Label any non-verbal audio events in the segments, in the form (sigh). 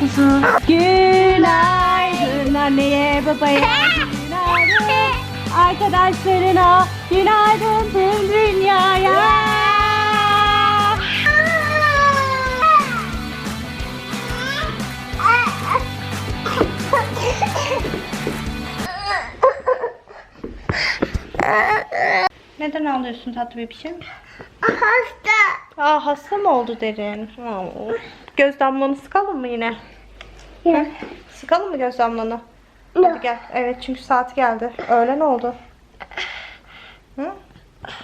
Kuzu. Günaydın anneye babaya. Günaydın arkadaşlarına. Günaydın tüm dünyaya. Neden ağlıyorsun tatlı bebişim? Hasta. Aa hasta mı oldu derin? Göz damlanı sıkalım mı yine? Hı? Sıkalım mı göz damlanı? Hadi gel. Evet çünkü saati geldi. Öğlen oldu. Hı?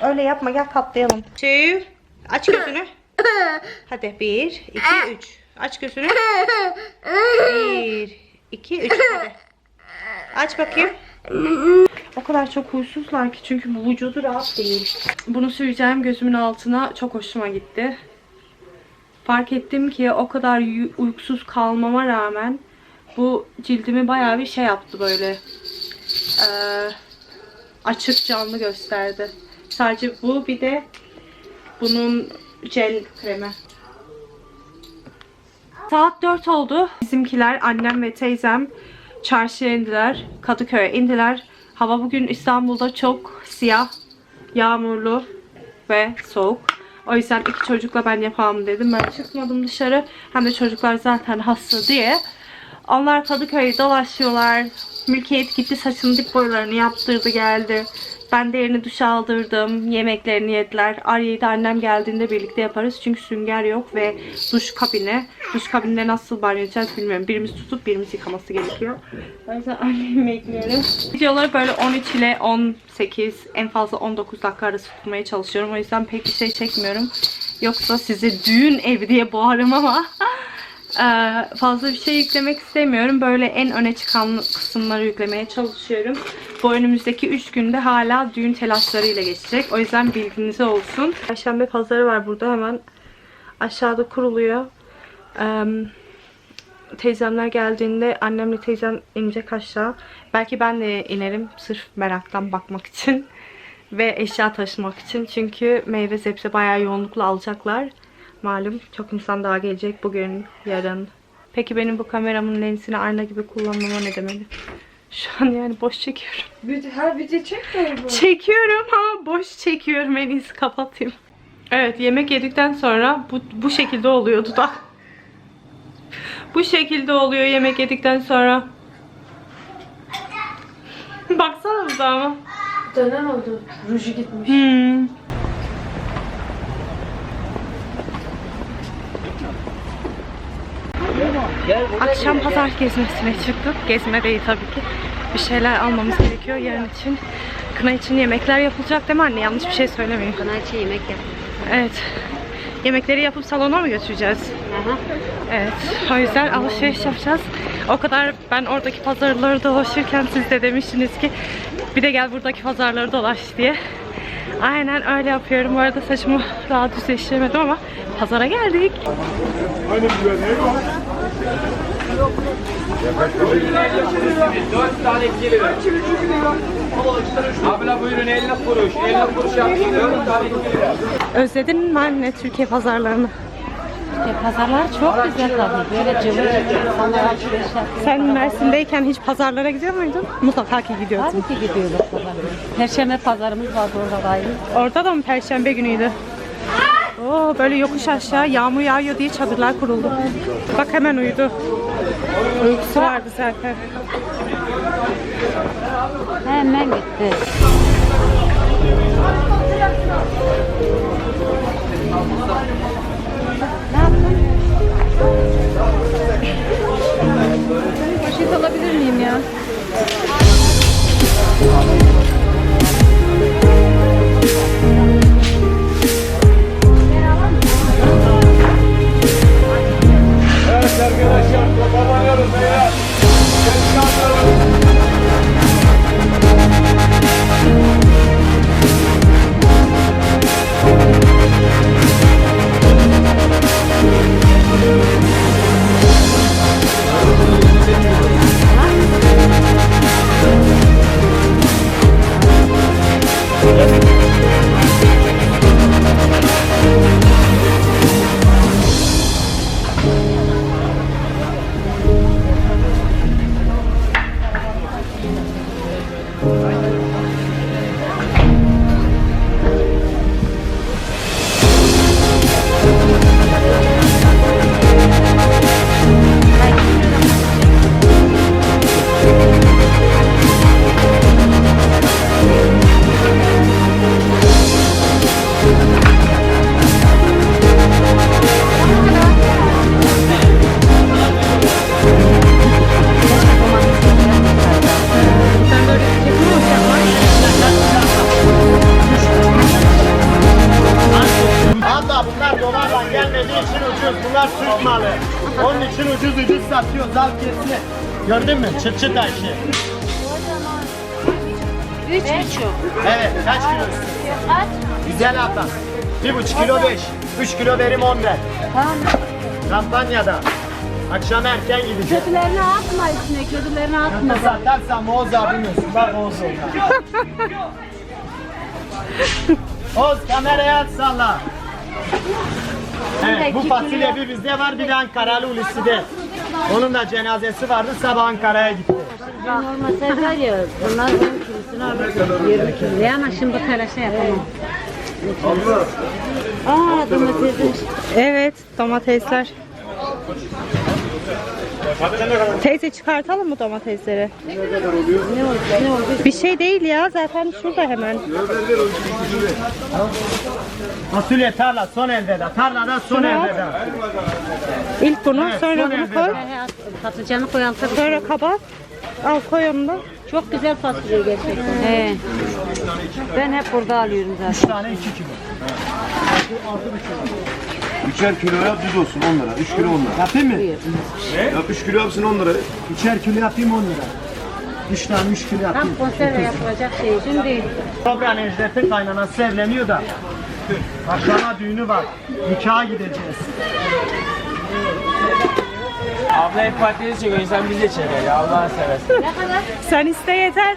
Öyle yapma gel katlayalım. Two. Aç gözünü. (coughs) Hadi bir, iki, üç. Aç gözünü. (coughs) Bir, iki, üç. Hadi. Aç bakayım. O kadar çok huysuzlar ki çünkü bu vücudu rahat değil. Bunu süreceğim gözümün altına çok hoşuma gitti. Fark ettim ki o kadar uykusuz kalmama rağmen bu cildimi bayağı bir şey yaptı böyle. Ee, açık canlı gösterdi. Sadece bu bir de bunun jel kremi. Saat 4 oldu. Bizimkiler annem ve teyzem çarşıya indiler. Kadıköy'e indiler. Hava bugün İstanbul'da çok siyah, yağmurlu ve soğuk. O yüzden iki çocukla ben yapamam dedim. Ben çıkmadım dışarı. Hem de çocuklar zaten hasta diye. Onlar Kadıköy'ü dolaşıyorlar. Mülkiyet gitti saçını dip boylarını yaptırdı geldi. Ben de yerini duş aldırdım. Yemeklerini yediler. Arya'yı da annem geldiğinde birlikte yaparız. Çünkü sünger yok ve duş kabini. Duş kabininde nasıl banyo edeceğiz bilmiyorum. Birimiz tutup birimiz yıkaması gerekiyor. O yüzden annemi bekliyorum. Videoları böyle 13 ile 18 en fazla 19 dakika arası tutmaya çalışıyorum. O yüzden pek bir şey çekmiyorum. Yoksa size düğün evi diye boğarım ama (laughs) fazla bir şey yüklemek istemiyorum. Böyle en öne çıkan kısımları yüklemeye çalışıyorum. Bu önümüzdeki 3 günde hala düğün telaşlarıyla geçecek. O yüzden bilginize olsun. Perşembe pazarı var burada hemen aşağıda kuruluyor. Ee, teyzemler geldiğinde annemle teyzem inecek aşağı. Belki ben de inerim sırf meraktan bakmak için (laughs) ve eşya taşımak için. Çünkü meyve sebze bayağı yoğunlukla alacaklar. Malum çok insan daha gelecek bugün, yarın. Peki benim bu kameramın lensini ayna gibi kullanmama ne demeli? Şu an yani boş çekiyorum. Video, her video çekmiyor bu. Çekiyorum ama boş çekiyorum. En iyisi kapatayım. Evet yemek yedikten sonra bu, bu şekilde oluyor dudak. Bu şekilde oluyor yemek yedikten sonra. Baksana dudağıma. Dönen oldu. Ruju gitmiş. Hmm. Akşam pazar gezmesine çıktık. Gezme değil tabii ki. Bir şeyler almamız gerekiyor yarın için. Kına için yemekler yapılacak değil mi anne? Yanlış bir şey söylemeyeyim. Kınayçı yemek yap. Evet. Yemekleri yapıp salona mı götüreceğiz? Aha. Evet. O yüzden alışveriş yapacağız. O kadar ben oradaki pazarları dolaşırken siz de demiştiniz ki bir de gel buradaki pazarları dolaş diye. Aynen öyle yapıyorum. Bu arada saçımı daha düzleştiremedim ama pazara geldik. Dört tane 2 lira. Abla buyurun 50 kuruş. 50 kuruş yaptım. 4 tane 2 lira. Özledin mi anne Türkiye pazarlarını? İşte pazarlar çok güzel tabii. Böyle insanlar alışveriş yapıyor. Sen Mersin'deyken hiç pazarlara gidiyor muydun? Mutlaka ki gidiyordun. Tabii ki gidiyorlar pazarlara. Perşembe pazarımız vardı orada gayet. Orada da mı perşembe günüydü? Oo, böyle yokuş aşağı yağmur yağıyor diye çadırlar kuruldu. Bak hemen uyudu. Uykusu vardı zaten. Hemen gitti. Ne yaptın? Çıt çıt Ayşe. Üç buçuk. Evet. Kaç kilo istiyorsun? Güzel abla. Bir buçuk kilo beş. Üç kilo verim on ver. Tamam. Kampanyada. Akşam erken gideceğiz. Kötülerini atma içine, kötülerini atma. Satarsan Oğuz abim olsun. Bak Oğuz orada. (laughs) Oğuz kameraya at salla. Evet, bu fasulye bir bizde var bir de Ankaralı Hulusi'de. Onun da cenazesi vardı sabah Ankara'ya gitti. Olmasa var ya, bunlar 10 kilosunu alır. 20 kilo. Ama şimdi karışa yapamam. Aa domatesin. Evet domatesler. Teyze çıkartalım mı domatesleri? Ne oldu? Ne oldu? Bir şey değil ya zaten şurada hemen. Fasulye tarla son elveda. Tarlada son elveda. İlk bunu Evet, sonra son bunu elveda. koy. Patlıcanı koy altına. Sonra kabak. Al koy onu da. Çok güzel fasulye gerçekten. He. Ben hep burada alıyorum zaten. Üç tane iki kilo. Üçer kilo yap düz olsun 10 lira. 3 kilo 10 lira. Yapayım mı? Yap 3 kilo yapsın 10 lira. Üçer kilo yapayım 10 lira. Üç tane üç kilo yapayım. Tam konserve yapılacak şey için değil. Kobra Necdet'in kaynanası evleniyor da. Akşama düğünü var. Nikaha gideceğiz. Abla hep patates çekiyor. İnsan bizi de çeker ya. Allah'ını seversen. Sen iste yeter.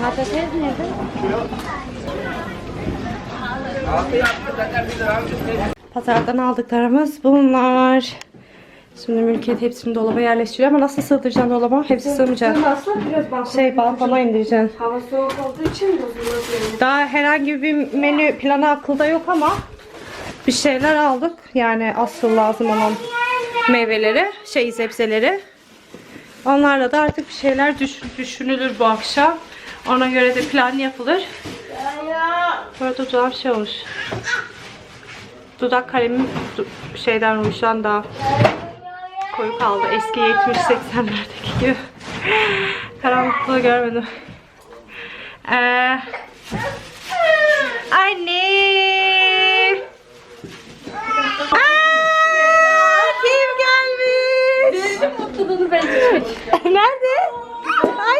Patates nerede? Pazardan aldıklarımız bunlar. Şimdi mülkiyet hepsini dolaba yerleştiriyor ama nasıl sığdıracaksın dolaba? Hepsi sığmayacak. Biraz. Şey balkona indireceksin. Hava soğuk olduğu için bozulmaz Daha herhangi bir menü planı akılda yok ama bir şeyler aldık. Yani asıl lazım olan meyveleri, şey sebzeleri. Onlarla da artık bir şeyler düşün- düşünülür bu akşam. Ona göre de plan yapılır. Burada dudağım şey olmuş. Dudak kalemim şeyden rujdan daha koyu kaldı. Eski 70-80'lerdeki gibi. (laughs) Karanlıklığı görmedim. Ee, Anne. Aa, kim gelmiş? (laughs) Nerede?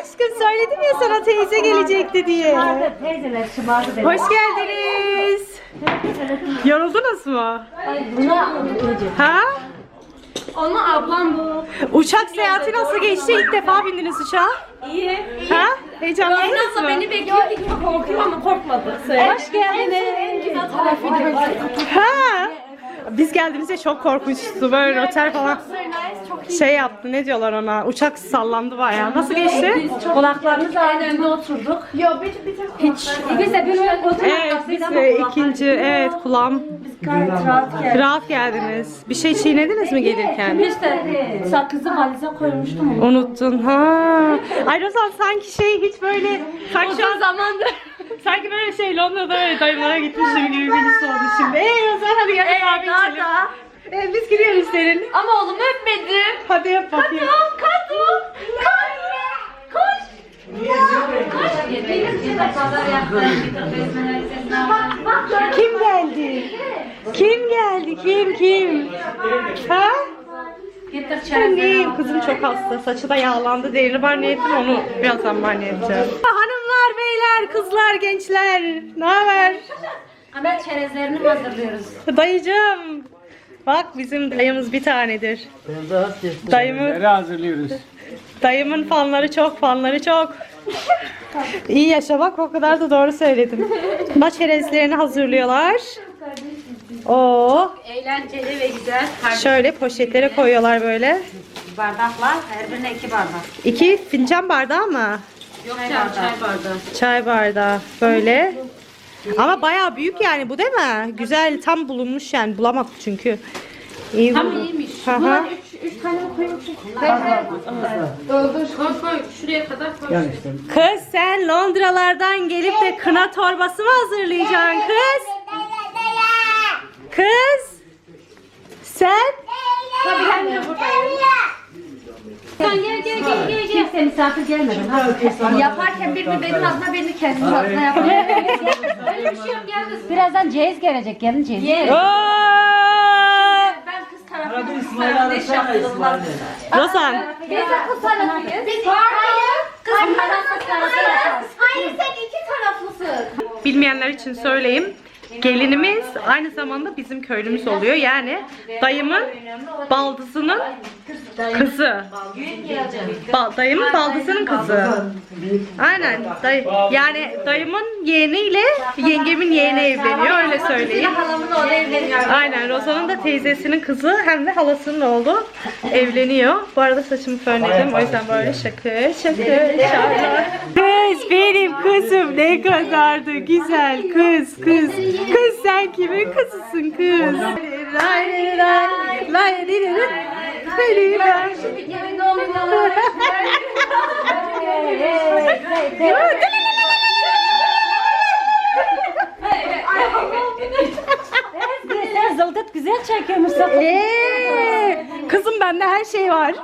Aşkım söyledim ya sana teyze gelecekti diye. Teyzeler şımardı benim. Hoş geldiniz. Yoruldunuz mu? Buna Ha? Onu ablam bu. Uçak seyahati nasıl geçti? İlk defa bindiniz uçağa. İyi. Ha? Heyecanlandınız mı? beni bekliyor. İlk korkuyor ama korkmadı. Hoş geldiniz. Ha? Biz geldiğimizde çok korkunçtu. Böyle otel falan şey yaptı. Ne diyorlar ona? Uçak sallandı bayağı. Nasıl geçti? kulaklarımız ağrında oturduk. Yo bir, bir tek Hiç. Biz de bir Evet biz de ikinci evet kulağım gayet rahat geldi. rahat geldiniz. Bir şey çiğnediniz mi gelirken? İşte sakızı valize koymuştum. Unuttun ha. Ay Rozan sanki şey hiç böyle an zamandır sanki böyle şey Londra'da böyle dayılara gitmişim gibi bir his oldu şimdi. Eee Rozan hadi gel Ee, abi içelim. Ee, biz gidiyoruz senin. Ama oğlum öpmedi. Hadi yap bakayım. Kadın. Koş. Kim geldi? Kim geldi? Kim kim? Ha? Annem kızım çok hasta. Saçı da yağlandı. Derini banyo ettim onu birazdan banyo edeceğim. Hanımlar, beyler, kızlar, gençler. Ne haber? Amel çerezlerini hazırlıyoruz. Dayıcım. Bak bizim dayımız bir tanedir. Dayımın, Nereye hazırlıyoruz? dayımın fanları çok, fanları çok. İyi yaşa bak o kadar da doğru söyledim. Bak çerezlerini hazırlıyorlar. Oo, Eğlenceli ve güzel. şöyle poşetlere koyuyorlar böyle. Bardaklar, her birine iki bardak. İki fincan bardağı mı? Yok çay bardağı. Çay bardağı. Çay bardağı böyle. Ama bayağı büyük yani bu değil mi? Güzel tam bulunmuş yani bulamadık çünkü. İyi Tam buldum. iyiymiş. Bunlar üç, üç tane mi koymuşsun? Koy koy. Şuraya kadar koy. Kız sen Londralardan gelip de kına torbası mı hazırlayacaksın kız? Kız? Sen? Tabii ben de buradayım. Gel gel gel gel gel. Kimse misafir gelmedi. Ha. Yaparken birini benim adına birini kendiniz adına yapın. Öyle bir şey yok gel kız. Birazdan ceyiz gelecek. Gelin ceyiz. Ben kız tarafıyım. Kız tarafına iş yaptırdılar. Rozan. Biz de kız tarafıyız. Hayır. Kız tarafı. Hayır sen iki taraflısın. Bilmeyenler için söyleyeyim. Gelinimiz aynı zamanda bizim köylümüz oluyor. Yani dayımın baldızının kızı. Ba- dayımın baldızının kızı. Aynen. Dayı, yani dayımın yeğeniyle yengemin yeğeni evleniyor öyle söyleyeyim. Aynen Rozan'ın da teyzesinin kızı hem de halasının oğlu evleniyor. Bu arada saçımı fönledim o yüzden böyle şakır şakır şarkılar. Kız benim kızım ne kadar da güzel kız kız. Kız sen kimin kızısın kız? Lay lay lay lay lay lay. Zılgıt güzel çekiyormuşsun. Ee, kızım bende her şey var.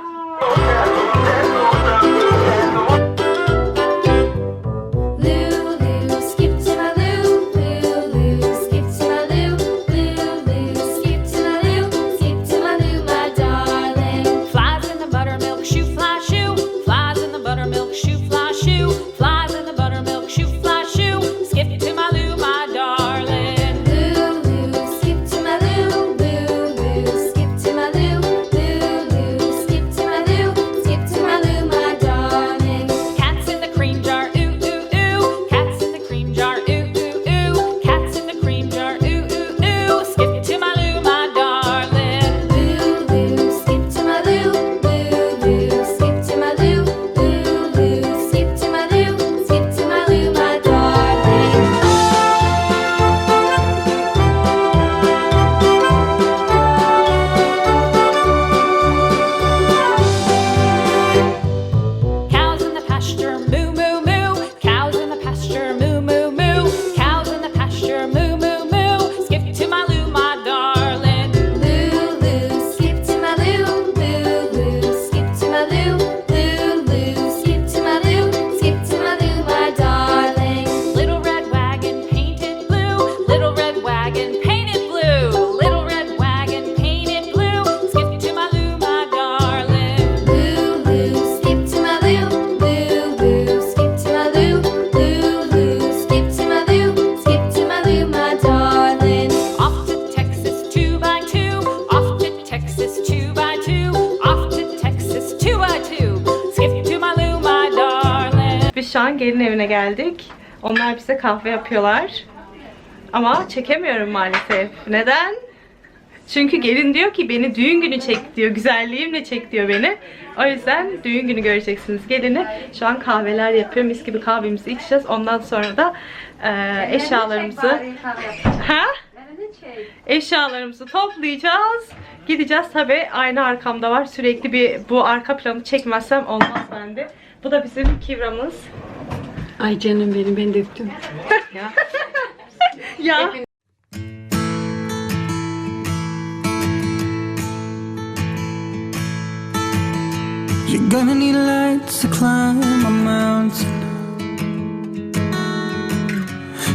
Evine geldik. Onlar bize kahve yapıyorlar. Ama çekemiyorum maalesef. Neden? Çünkü gelin diyor ki beni düğün günü çek diyor. Güzelliğimle çek diyor beni. O yüzden düğün günü göreceksiniz gelini. Şu an kahveler yapıyor. Mis gibi kahvemizi içeceğiz. Ondan sonra da e, eşyalarımızı... Ha? Eşyalarımızı toplayacağız. Gideceğiz. Tabi ayna arkamda var. Sürekli bir bu arka planı çekmezsem olmaz bende. Bu da bizim kivramız. Ay canım benim ben döktüm. Ya. (laughs) You're gonna need lights to climb a mountain.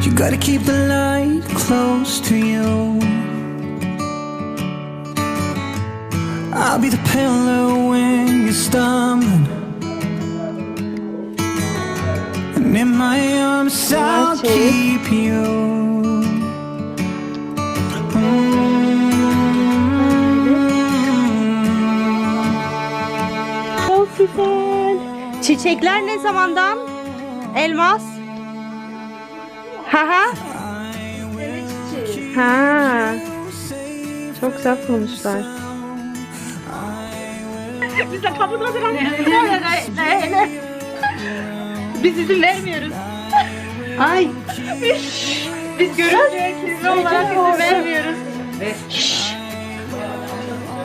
You gotta keep the light close to you. I'll be the pillar when you're stumbling. İn my arms, I'll keep you. Çok güzel. Çiçekler ne zamandan? Elmas. Ha ha. Ha. Çok güzel konuşlar. Bize kapıda duran Biz izin vermiyoruz. (laughs) Ay. Biz, görünce kirli olarak izin vermiyoruz.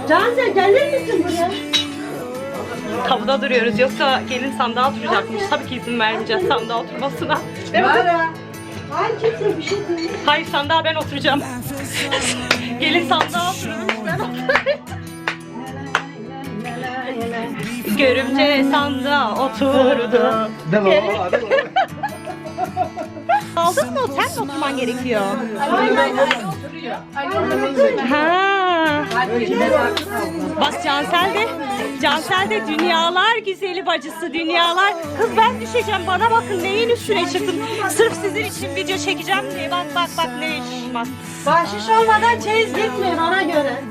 Can sen gelir misin buraya? Kapıda duruyoruz. Yoksa gelin sandığa oturacakmış. Tabii ki izin vermeyeceğiz sandığa oturmasına. Değil mi? Hayır kimse bir şey Hayır sandığa ben oturacağım. (laughs) gelin sandığa oturmuş ben oturayım. Görümce sandığa oturdu. (laughs) Aldın mı? Sen mi oturman gerekiyor? Ha. Bak Cansel de, Cansel de dünyalar güzeli bacısı dünyalar. Kız ben düşeceğim bana bakın neyin üstüne çıktım. Sırf sizin için video çekeceğim diye bak bak bak ne işim var. Bahşiş olmadan çeyiz gitmiyor ona göre.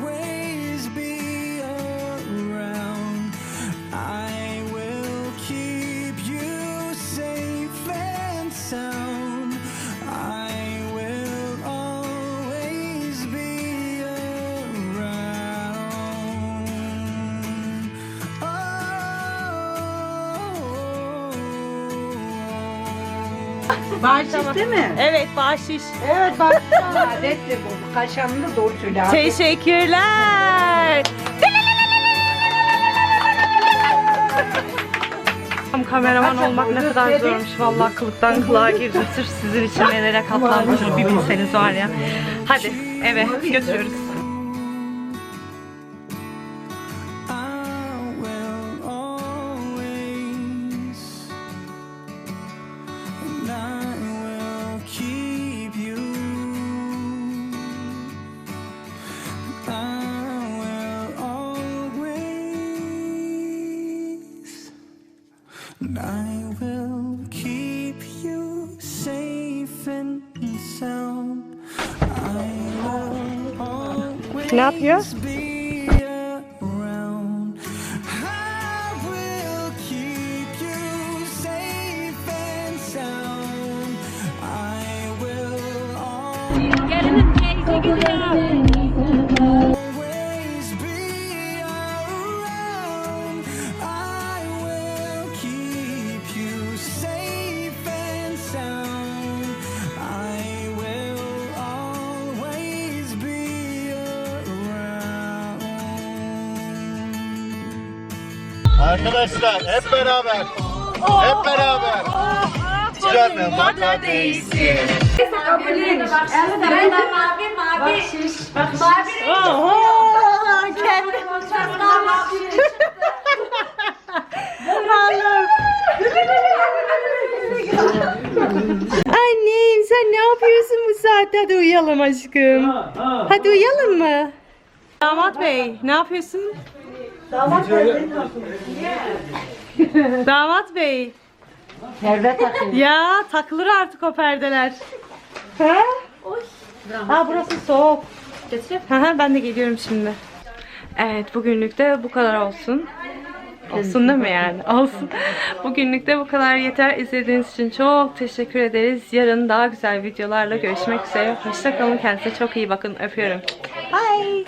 Bahşiş değil mi? Evet bahşiş. Evet bahşiş (laughs) adettir bu. Kaşanlı doğru söyle. Teşekkürler. Kameraman olmak ne kadar zormuş. Vallahi kılıktan kılığa girdim. Sırf sizin için nelere katlanmışım bir bilseniz var ya. Hadi eve götürüyoruz. Ne yapıyor? Arkadaşlar hep beraber. Hep beraber. Canım bana değsin. Ben de mavi mavi. Mavi. Oho, kendi. Annem sen ne yapıyorsun bu saatte? Hadi uyuyalım aşkım. Hadi uyuyalım mı? Damat bey ne yapıyorsun? Damat bey. (laughs) Damat bey. Perde takıyor. Ya takılır artık o perdeler. He? Ha burası soğuk. Hı, ben de geliyorum şimdi. Evet bugünlük de bu kadar olsun. Olsun değil mi yani? (laughs) Olsun. Bugünlük de bu kadar yeter. İzlediğiniz için çok teşekkür ederiz. Yarın daha güzel videolarla görüşmek üzere. Hoşçakalın. Kendinize çok iyi bakın. Öpüyorum. Bye.